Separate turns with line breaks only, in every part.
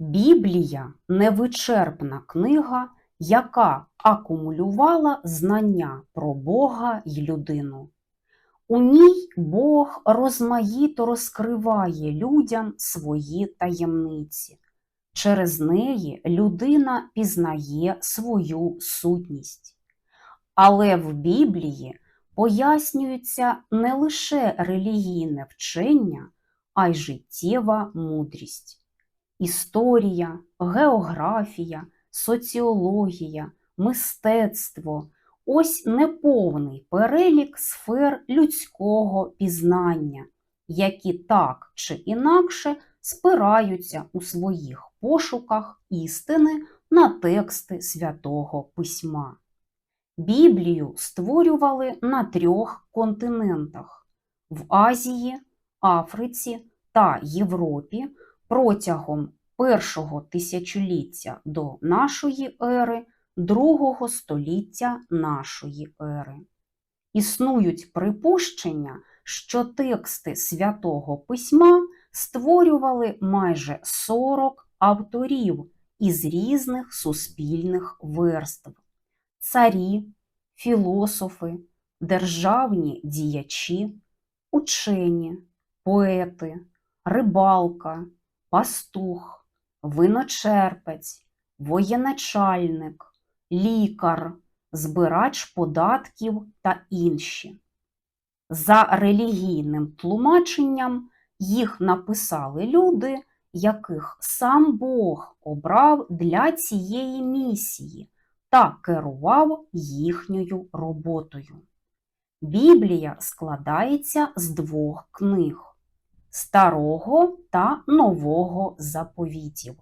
Біблія невичерпна книга, яка акумулювала знання про Бога й людину. У ній Бог розмаїто розкриває людям свої таємниці. Через неї людина пізнає свою сутність. Але в Біблії пояснюється не лише релігійне вчення, а й життєва мудрість. Історія, географія, соціологія, мистецтво ось неповний перелік сфер людського пізнання, які так чи інакше спираються у своїх пошуках істини на тексти святого письма. Біблію створювали на трьох континентах в Азії, Африці та Європі протягом першого тисячоліття до нашої ери, другого століття нашої ери. Існують припущення, що тексти святого письма створювали майже 40 авторів із різних суспільних верств царі, філософи, державні діячі, учені, поети, рибалка, пастух, виночерпець, воєначальник, лікар, збирач податків та інші. За релігійним тлумаченням їх написали люди, яких сам Бог обрав для цієї місії та керував їхньою роботою. Біблія складається з двох книг Старого та Нового заповітів.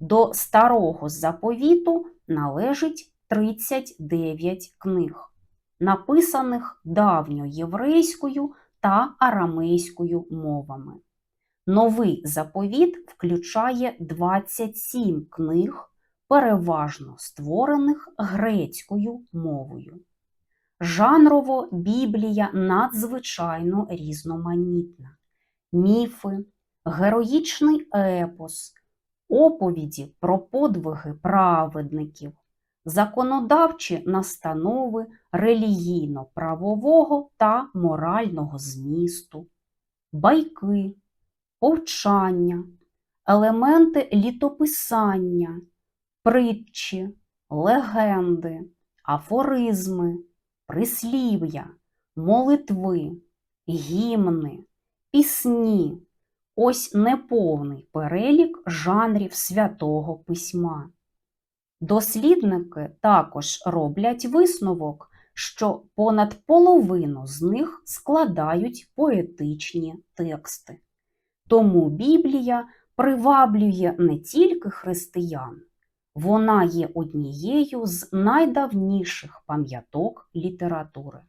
До Старого заповіту належить 39 книг, написаних давньоєврейською та арамейською мовами. Новий заповіт включає 27 книг, переважно створених грецькою мовою. Жанрово Біблія надзвичайно різноманітна. Міфи, героїчний епос, оповіді про подвиги праведників, законодавчі настанови релігійно-правового та морального змісту, байки, повчання, елементи літописання, притчі, легенди, афоризми, прислів'я, молитви, гімни, пісні. Ось неповний перелік жанрів святого письма. Дослідники також роблять висновок, що понад половину з них складають поетичні тексти. Тому Біблія приваблює не тільки християн, вона є однією з найдавніших пам'яток літератури.